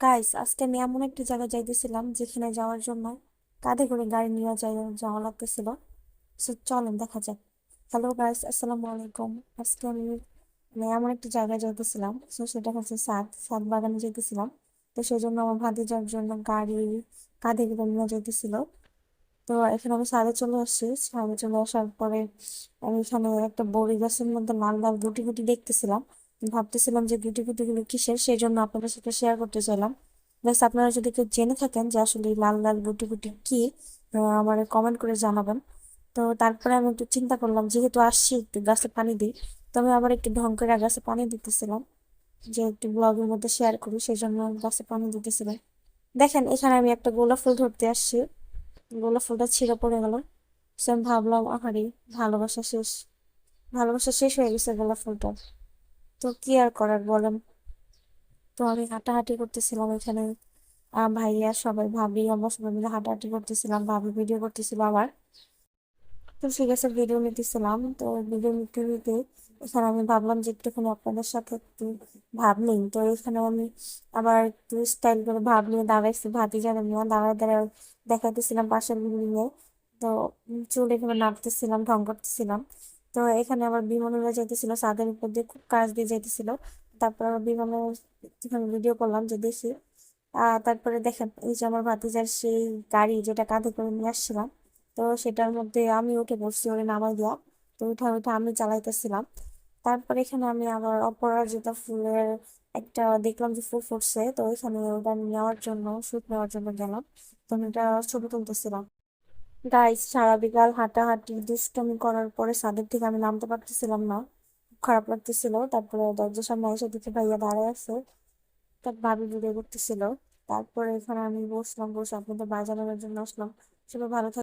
Guys আজকে আমি এমন একটা জায়গায় যাইতেছিলাম যেখানে যাওয়ার জন্য কাঁধে করে গাড়ি নিয়ে যাই, যাওয়া লাগতেছিল। সো চলেন, দেখা যাক। হ্যালো গাইস আসসালামু আলাইকুম। আজকে আমি মানে এমন একটা জায়গায় যাইতেছিলাম। সো সেটা হচ্ছে সাদ সাদ বাগানে যেতেছিলাম তো সেই জন্য আমার ভাতিজার জন্য গাড়ি কাঁধে করে নিয়ে যাইতেছিল। তো এখানে আমি সাদে চলে আসছি। সাদে চলে আসার পরে আমি এখানে একটা বড়ি গাছের মধ্যে লাল লাল গুটি গুটি দেখতেছিলাম। ভাবতেছিলাম যে বিউটি গুটি গুলো কিসের, সেই জন্য আপনাদের সাথে শেয়ার করতে চাইলাম। ব্যাস আপনারা যদি কেউ জেনে থাকেন যে আসলে লাল লাল বুটি গুটি কি আমার কমেন্ট করে জানাবেন। তো তারপরে আমি একটু চিন্তা করলাম, যেহেতু আসছি একটু গাছে পানি দিই, তো আমি আবার একটু ঢং করে গাছে পানি দিতেছিলাম, যে একটু ব্লগের মধ্যে শেয়ার করি, সেই জন্য গাছে পানি দিতেছিলাম। দেখেন, এখানে আমি একটা গোলাপ ফুল ধরতে আসছি। গোলাপ ফুলটা ছিঁড়ে পড়ে গেল। সে আমি ভাবলাম, আহারি, ভালোবাসা শেষ। ভালোবাসা শেষ হয়ে গেছে গোলাপ ফুলটা। তো কি আর করার বলেন? তো আমি হাঁটাহাঁটি করতেছিলাম এখানে ভাইয়া সবাই ভাবি, আমরা সবাই মিলে হাঁটাহাঁটি করতেছিলাম, ভাবি ভিডিও করতেছিল আবার। তো ঠিক আছে ভিডিও নিতেছিলাম। তো ভিডিও নিতে নিতে এখানে আমি ভাবলাম যে একটুখানি আপনাদের সাথে একটু ভাব নিই। তো এখানে আমি আবার একটু স্টাইল করে ভাব নিয়ে দাঁড়াইছি। ভাতি জানে নিয়ে দাঁড়ায় দাঁড়ায় দেখাইতেছিলাম পাশের বিল্ডিংয়ে তো চুল এখানে নাড়তেছিলাম, ঢং করতেছিলাম। তো এখানে আবার বিমান উড়ে যাইতেছিল সাদের উপর দিয়ে খুব কাজ দিয়ে যাইতেছিল। তারপর আবার বিমানে ভিডিও করলাম যে দেখি তারপরে দেখেন এই যে আমার ভাতিজার সেই গাড়ি যেটা কাঁধে করে নিয়ে আসছিলাম, তো সেটার মধ্যে আমি উঠে পড়ছি ওরে নামাই দেওয়া তো উঠা উঠা আমি চালাইতেছিলাম। তারপর এখানে আমি আবার অপরাজিতা ফুলের একটা দেখলাম যে ফুল ফুটছে, তো এখানে ওটা নেওয়ার জন্য শুট নেওয়ার জন্য গেলাম, তো আমি এটা ছবি তুলতেছিলাম। গাইস সারা বিকাল হাঁটাহাঁটি, দুষ্টমি করার পরে ছাদের থেকে আমি নামতে পারতেছিলাম না। খারাপ লাগতেছিল। তারপরে দরজার সামনে এসে দেখে ভাইয়া দাঁড়ায় আছে। তার ভাবি ভিডিও করতেছিল। তারপরে এখানে আমি বসলাম, বসে আপনাদের বাজানোর জন্য আসলাম। সবাই ভালো